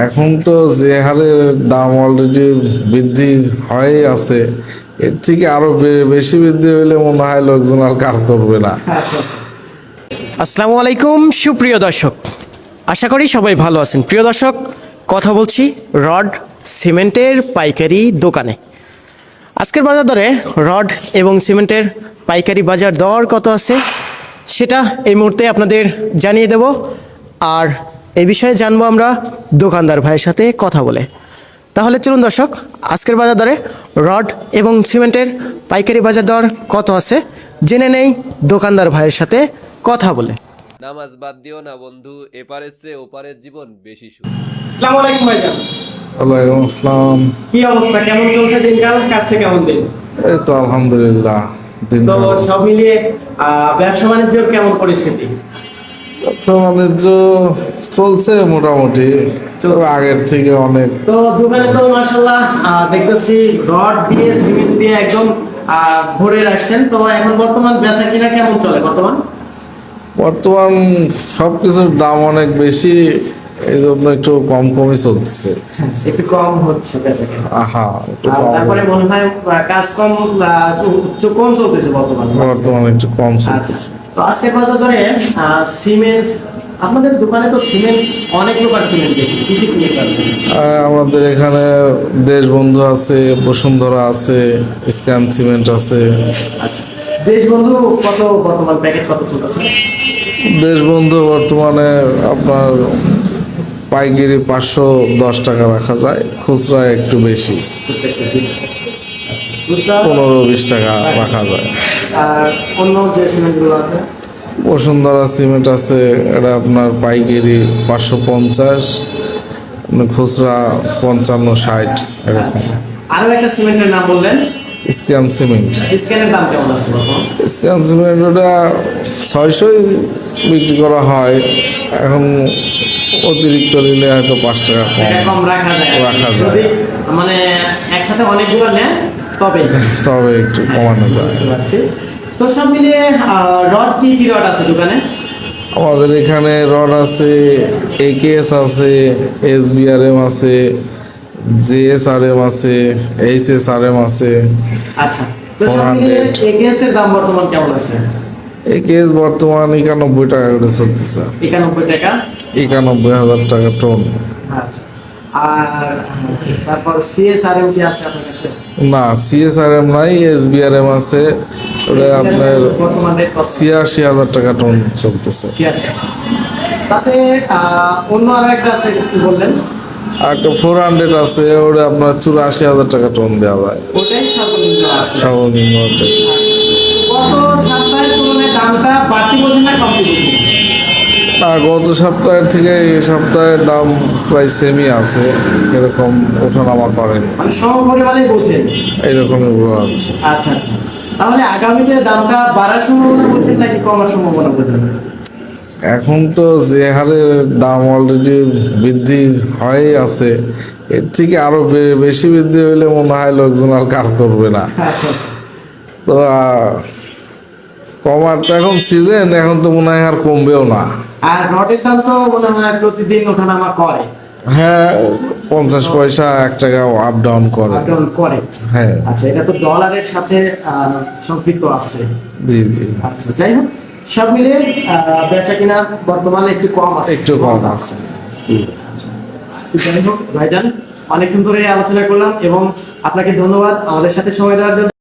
এখন তো যে হারে দাম অলরেডি বৃদ্ধি হয়ে আছে, এর থেকে আরও বেশি বৃদ্ধি হইলে মনে হয় লোকজন আর কাজ করবে না। আসসালামু আলাইকুম, সুপ্রিয় দর্শক। আশা করি সবাই ভালো আছেন। প্রিয় দর্শক, কথা বলছি রড সিমেন্টের পাইকারি দোকানে। আজকের বাজার দরে রড এবং সিমেন্টের পাইকারি বাজার দর কত আছে, সেটা এই মুহূর্তে আপনাদের জানিয়ে দেব। আর এই বিষয়ে জানব আমরা দোকানদার ভাইয়ের সাথে কথা বলে। তাহলে চলুন দর্শক আজকের বাজার দরে রড এবং সিমেন্টের পাইকারি বাজার দর কত আছে জেনে নেই দোকানদার ভাইয়ের সাথে কথা বলে। নামাজ বাদ দিও না বন্ধু এপারের চেয়ে ওপারের জীবন বেশি সুখ। আসসালামু আলাইকুম ভাইজান ওয়ালাইকুম আসসালাম। কি অবস্থা? কেমন চলছে দিনকাল? কাটছে কেমন দিন? এই তো আলহামদুলিল্লাহ দিন তো সব মিলিয়ে ব্যবসা বাণিজ্যের কেমন পরিস্থিতি? ব্যবসা বাণিজ্য চলছে মোটামুটি। আগের থেকে অনেক। তো দোকানে তো মার্শাল্লাহ দেখতেছি রড দিয়ে সিমেন্ট দিয়ে একদম ভরে রাখছেন। তো এখন বর্তমান বেচা কিনা কেমন চলে বর্তমান? বর্তমান সবকিছুর দাম অনেক বেশি। এই জন্য একটু কম কমই চলতেছে। একটু কম হচ্ছে তারপরে মনে হয় কাজ কম কম চলতেছে বর্তমানে। বর্তমানে একটু কম আচ্ছা চলতেছে। তো আজকে বাজার ধরে সিমেন্ট আপনাদের দোকানে তো সিমেন্ট অনেক প্রকার সিমেন্ট দেখি। কি কি সিমেন্ট আছে? আমাদের এখানে দেশবন্ধু আছে বসুন্ধরা আছে স্ক্যান সিমেন্ট আছে। আচ্ছা দেশবন্ধু কত বর্তমান প্যাকেজ কত চলতেছে? দেশবন্ধু বর্তমানে আপনার পাইকারি পাঁচশো দশ টাকা রাখা যায় খুচরা একটু বেশি। পনেরো বিশ টাকা রাখা যায়। অন্য যে সিমেন্টগুলো আছে? বসুন্ধরা সিমেন্ট আছে এটা আপনার পাইকারি পাঁচশো পঞ্চাশ খুচরা পঞ্চান্ন ষাট এরকম। আচ্ছা। একটা সিমেন্টের নাম বললেন? Scan cement. স্ক্যানের দাম কেমন আছে স্ক্যান সিমেন্ট ওটা ছয়শোই বিক্রি করা হয়। এখন অতিরিক্ত নিলে হয়তো পাঁচ টাকা কম রাখা যায়। রাখা যায়। মানে একসাথে অনেকগুলো নেন তবে তবে একটু কমানো যায়। তো সব মিলিয়ে রড কি কি রড আছে দোকানে? আমাদের এখানে রড আছে একেএস আছে এস বিআরএম আছে জিএসআরএম আছে এইচ এস আর এম আছে আচ্ছা। তো সব মিলিয়ে 400 একেএস এর দাম বর্তমান কেমন আছে? একেএস বর্তমান একানব্বই টাকা করে চলতেছে। একানব্বই টাকা? একানব্বই হাজার টাকা টন আচ্ছা। আর তারপর সিএসআরএম কি আছে আপনার কাছে? না সিএসআরএম নাই এস বিআরএম আছে। ওটা আপনার বর্তমান রেট কত? ছিয়াশি হাজার টাকা টন চলতেছে। তাতে অন্য আর একটা আছে বললেন। একটা ফোর হান্ড্রেড আছে ওটা আপনার চুরাশি হাজার টাকা টন দেওয়া যায় ওটাই সর্বনিম্ন আছে। সর্বনিম্ন গত সপ্তাহের থেকে এই সপ্তাহের দাম প্রায় সেমই আছে। এরকম ওঠানামা করেনি বোঝেন এইরকমই বোঝা যাচ্ছে আচ্ছা আচ্ছা। তাহলে আগামীতে দামটা বাড়ার সম্ভাবনা বোঝেন নাকি কমার সম্ভাবনা এখন তো যে হারে দাম অলরেডি বৃদ্ধি হয়ে আছে এর থেকে আরও বেশি বৃদ্ধি হইলে মনে হয় লোকজন আর কাজ করবে না। আচ্ছা আচ্ছা। তো কমার তো এখন সিজন এখন তো মনে হয় আর কমবেও না। আর রডের দাম তো মনে হয় প্রতিদিন ওঠানামা করে। হ্যাঁ পঞ্চাশ পয়সা এক টাকা আপ ডাউন করে। আপ ডাউন করে। হ্যাঁ। আচ্ছা এটা তো ডলারের সাথে সম্পৃক্ত আছে। জি জি। আচ্ছা যাই হোক সব মিলে বেচা কিনা বর্তমানে একটু কম আছে। একটু কম আছে। জি। যাই হোক ভাইজান অনেকক্ষণ ধরে আলোচনা করলাম এবং আপনাকে ধন্যবাদ আমাদের সাথে সময় দেওয়ার জন্য।